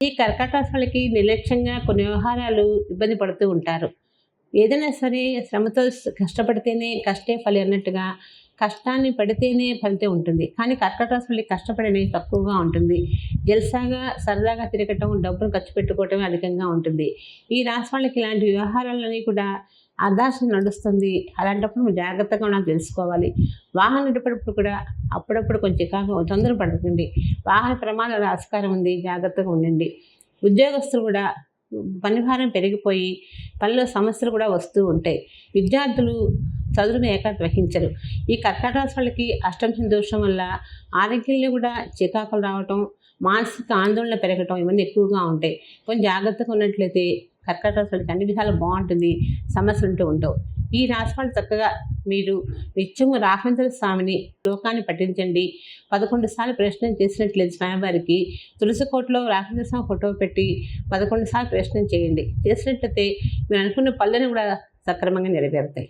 ఈ కర్కాటక రాశి వాళ్ళకి నిర్లక్ష్యంగా కొన్ని వ్యవహారాలు ఇబ్బంది పడుతూ ఉంటారు. ఏదైనా సరే శ్రమతో కష్టపడితేనే కష్టే ఫలి అన్నట్టుగా కష్టాన్ని పడితేనే ఫలితం ఉంటుంది. కానీ కర్కాటక రాశి వాళ్ళకి తక్కువగా ఉంటుంది. జల్సాగా సరదాగా తిరగటం డబ్బులు ఖర్చు పెట్టుకోవటమే అధికంగా ఉంటుంది. ఈ రాశి వాళ్ళకి ఇలాంటి వ్యవహారాలన్నీ కూడా అదాశ నడుస్తుంది. అలాంటప్పుడు జాగ్రత్తగా ఉండాలని తెలుసుకోవాలి. వాహనం నడిపేటప్పుడు కూడా అప్పుడప్పుడు కొంచెం చికాకు తొందర పడుతుంది వాహన ప్రమాదాల ఆస్కారం ఉంది. జాగ్రత్తగా ఉండండి. ఉద్యోగస్తులు కూడా పనిభారం పెరిగిపోయి పనిలో సమస్యలు కూడా వస్తూ ఉంటాయి. విద్యార్థులు చదువును ఏకాగ్రత వహించరు. ఈ కర్కాటక రాశి వాళ్ళకి అష్టమ దోషం వల్ల ఆరోగ్యంలో కూడా చికాకులు రావటం మానసిక ఆందోళన పెరగటం ఇవన్నీ ఎక్కువగా ఉంటాయి. కొంచెం జాగ్రత్తగా ఉన్నట్లయితే కర్కాటక రాశి వాళ్ళకి అన్ని విధాలు బాగుంటుంది సమస్యలు ఉంటూ ఉండవు ఈ రాశి వాళ్ళు చక్కగా మీరు నిత్యము రాఘవేంద్ర స్వామిని లోకాన్ని పఠించండి. పదకొండు సార్లు ప్రశ్న చేసినట్లయితే స్వామివారికి తులసి కోటలో రాఘవేంద్ర స్వామి ఫోటో పెట్టి పదకొండు సార్లు ప్రశ్న చేయండి. చేసినట్లయితే మీరు అనుకున్న పళ్ళని కూడా సక్రమంగా నెరవేరుతాయి.